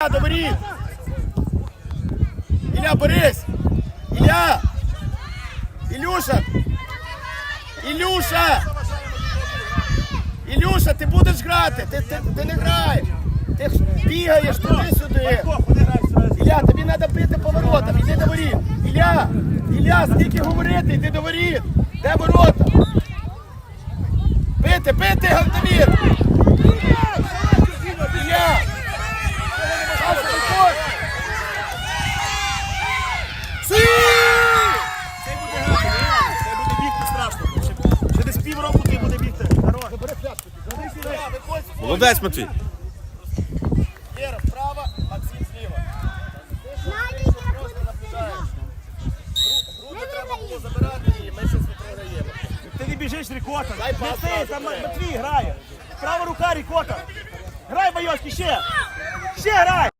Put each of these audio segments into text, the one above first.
Ілля, до воріт! Ілля, борись! Ілля! Ілюша! Ілюша! Ілюша, ти будеш грати! Ти, ти, ти не граєш! Ти бігаєш туди-сюди! Ілля, тобі треба бити поворотом, іди до воріт! Ілля! Ілля, скільки говорити, йди до воріт! Де ворота? Бити, бити, Галтамір! Ілля! Пас, виходь! Сі! Цей буде грати, ні? Цей буде бігти страшно. Ще- Ще десь півроку ти буде бігти. Хорош. Молодець, Матвій. Лера вправо, Максим зліва. Груди треба було забирати і ми щось не програємо. Ти не біжиш, Рікота. Не ти, там. Матвій грає. Права рука, Рікота. Грай, Байоцький, ще. Ще грай.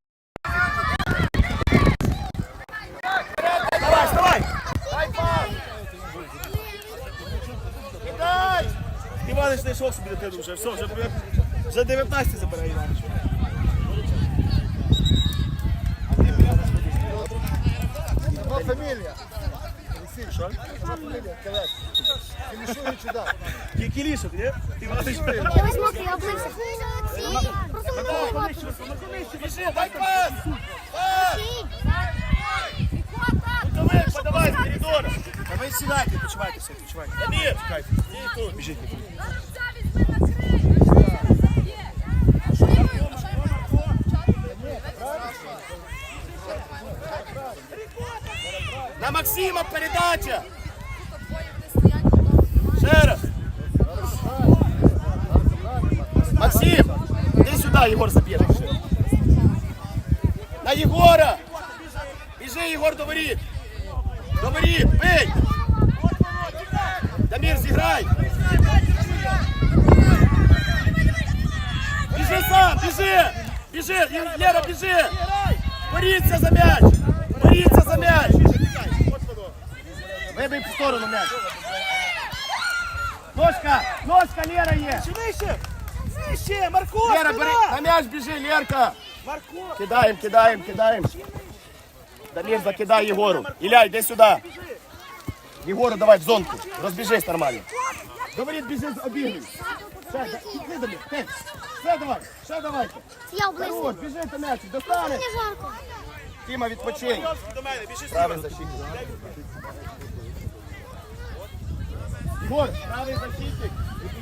Давай, вставай. Іванич знайшов собі дитину вже. Все, вже, вже 19 забирає Іванич. Одна фамілія. Що? Фамілія Келес. Фінішує чи так? Кілішок, ні? Іванич. Я весь мокрий, я облився. Просто мене не Біжи, дай пас! Пас! Давай, подавай, коридора! А ви сідайте, відпочивайте. Дамір! Стій тут. Біжіть. На Максима передача! Ще раз! Максим! Іди сюди, Єгор заб'є. На Єгора! Біжи, Єгор, до воріт! До воріт, бий! Дамір, зіграй! Біжи сам, біжи! Біжи, Лера, біжи! Боріться за м'яч! Боріться за м'яч! Вибий в сторону м'яч! Ножка! Ножка, Лера є! Ще вище. Вище, Марко, Лера, бери! На м'яч біжи, Лерка! Марко. Кидаємо, кидаємо, кидаємо. Дамір, закидай Єгору. Ілля, йди сюди. Єгору, давай в зонку. Розбіжись нормально. Говорить, біжи, обігруй. Ще, да- іди, Дамір, ти. Ще давай, ще давайте. Я Хорош, облився. біжи до м'ячу, достане. Мені жарко. Тіма, відпочинь. До мене, біжи Правий защитник. Єгор, правий защитник.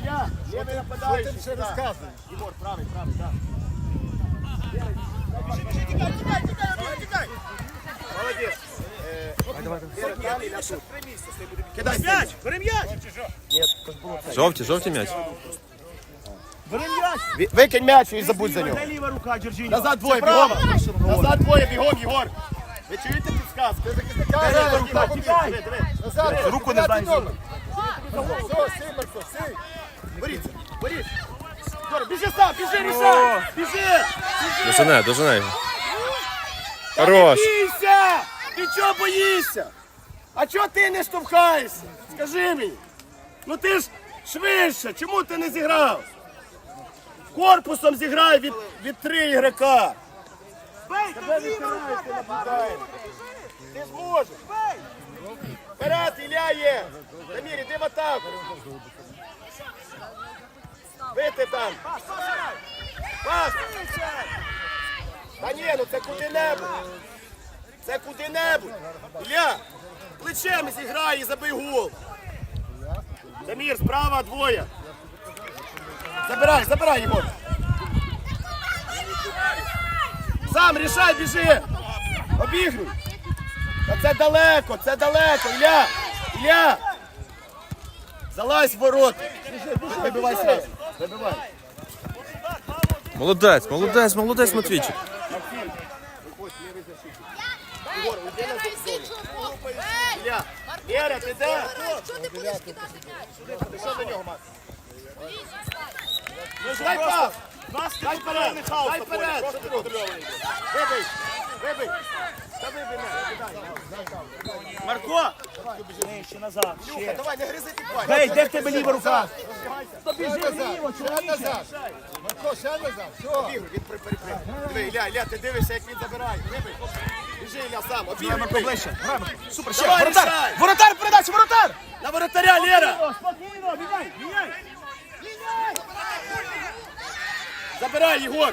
Ілля, лівий нападаючий. Ти ще сюди. розказуй. Єгор, правий, правий, так. Молодець. Е, Лера, там, Ілля тут. Кидай М'яч, бери м'яч. Жовті, жовті м'яч. Бери м'яч. Викинь м'яч і забудь за нього. Ліва рука, Джорджіньо? Назад двоє, бігом. Назад двоє, бігом, Єгор. Ви чуєте. Назад, Руку не дай. Все, сій, Марко, сій. Боріться, боріться. Єгор, біжи сам, біжи, рішай. Біжи, дожене його. Хорош. Бійся! Ти чого боїшся? А чого ти не штовхаєшся? Скажи мені. Ну ти ж швидше, чому ти не зіграв? Корпусом зіграй від, від три ігрока. Бей, Тебе відтирають, ти наблюдаєш. Ти зможеш. Вперед, Ілля є. Дамір, іди в атаку. Бити там. Пас. Та ні, ну це куди-небудь. Це куди-небудь. Ілля, плечем зіграй і забий гол. Дамір, справа двоє. Забирай, забирай його. Сам рішай, біжи. Обігруй. Та це далеко, це далеко. Ілля, Ілля. Залазь в ворота. Вибивай сразу. Вибивай. Молодець, молодець, молодець, Матвійчик. Уйди на Ілля. Лера, ти де? Ти що до нього, Макс? Дай пас. Нас контрольний хаос Дай вперед. Просто контрольований. Вибий. Вибий. Та вибий мене. Марко! Нижче назад. Ще. давай, не гризи підбай. Бей, де в тебе ліва рука? Ще назад, ще назад. Марко, ще назад. Все. Обігруй, він при перепри. Диви, Ілля, Ілля, ти дивишся, як він забирає. Вибий. Біжи, Ілля, сам. Обігруй. Марко, ближче. Супер, ще. Воротар! Воротар, передача, воротар! На воротаря, Лера. Спокійно, міняй, міняй! Забирай, Єгор.